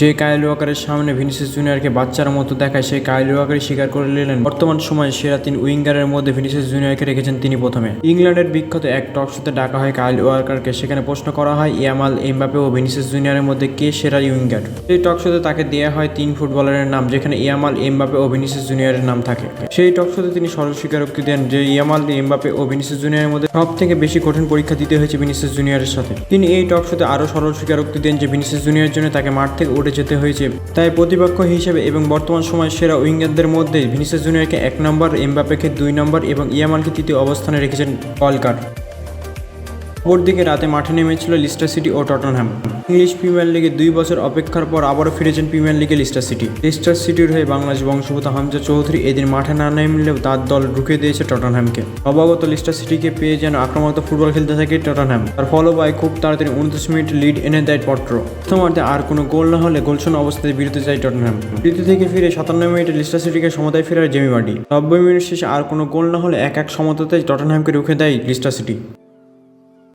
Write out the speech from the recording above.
যে কাইল ওয়াকারের সামনে ভিনিসিয়াস জুনিয়রকে বাচ্চার মতো দেখায়, সেই কাইল ওয়াকারই স্বীকার করে নিলেন। বর্তমান সময়ে সেরা তিন উইঙ্গারের মধ্যে ভিনিসিয়াস জুনিয়রকে রেখেছেন তিনি প্রথমে। ইংল্যান্ডের বিখ্যাত এক টক শোতে ডাকা হয় কাইল ওয়াকারকে সেখানে প্রশ্ন করা হয়, ইয়ামাল এমবাপে ও ভিনিসিয়াস জুনিয়রের মধ্যে কে সেরা উইঙ্গার? সেই টক শোতে তাকে দেওয়া হয় তিন ফুটবলারের নাম, যেখানে ইয়ামাল এমবাপে ও ভিনিসিয়াস জুনিয়রের নাম থাকে। সেই টক শোতে তিনি স্বীকারোক্তি দেন যে ইয়ামাল এমবাপে ও ভিনিসিয়াস জুনিয়রের মধ্যে সব থেকে বেশি কঠিন পরীক্ষা দিতে হয়েছে ভিনিসিয়াস জুনিয়রের সাথে। তিনি এই টক শোতে আরও সরল স্বীকারোক্তি দেন যে ভিনিসিয়াস জুনিয়রের জন্য তাকে মাঠ থেকে উঠে যেতে হয়েছে। তাই প্রতিপক্ষ হিসেবে এবং বর্তমান সময় সেরা উইঙ্গারদের মধ্যে ভিনিসিয়াস জুনিয়রকে এক নম্বর এমবাপেকে দুই নম্বর এবং ইয়ামানকে তৃতীয় অবস্থানে রেখেছেন ওয়ালকার অপরদিকে রাতে মাঠে নেমেছিল লিস্টার সিটি ও টটনহ্যাম ইংলিশ প্রিমিয়ার লিগে দুই বছর অপেক্ষার পর আবারও ফিরেছেন প্রিমিয়ার লিগে লিস্টার সিটি। লিস্টার সিটির হয়ে বাংলাদেশ বংশগত হামজা চৌধুরী এদিন মাঠে না নামলেও তার দল ঢুকে দিয়েছে টটনহ্যামকে অবগত লিস্টার সিটিকে পেয়ে যেন আক্রমণাত্মক ফুটবল খেলতে থাকে টটনহ্যাম তার ফলো বাই খুব তাড়াতাড়ি উনত্রিশ মিনিট লিড এনে দেয় পট্র। প্রথমার্ধে আর কোনো গোল না হলে গোলশূন্য অবস্থায় বিরতি যায় টটনহ্যাম তৃতীয় থেকে ফিরে সাতান্ন মিনিটে লিস্টার সিটিকে সমতায় ফেরায় জেমি বার্ডি। নব্বই মিনিট শেষে আর কোনো গোল না হলে এক এক সমতাতে টটনহ্যামকে রুখে দেয় লিস্টার সিটি।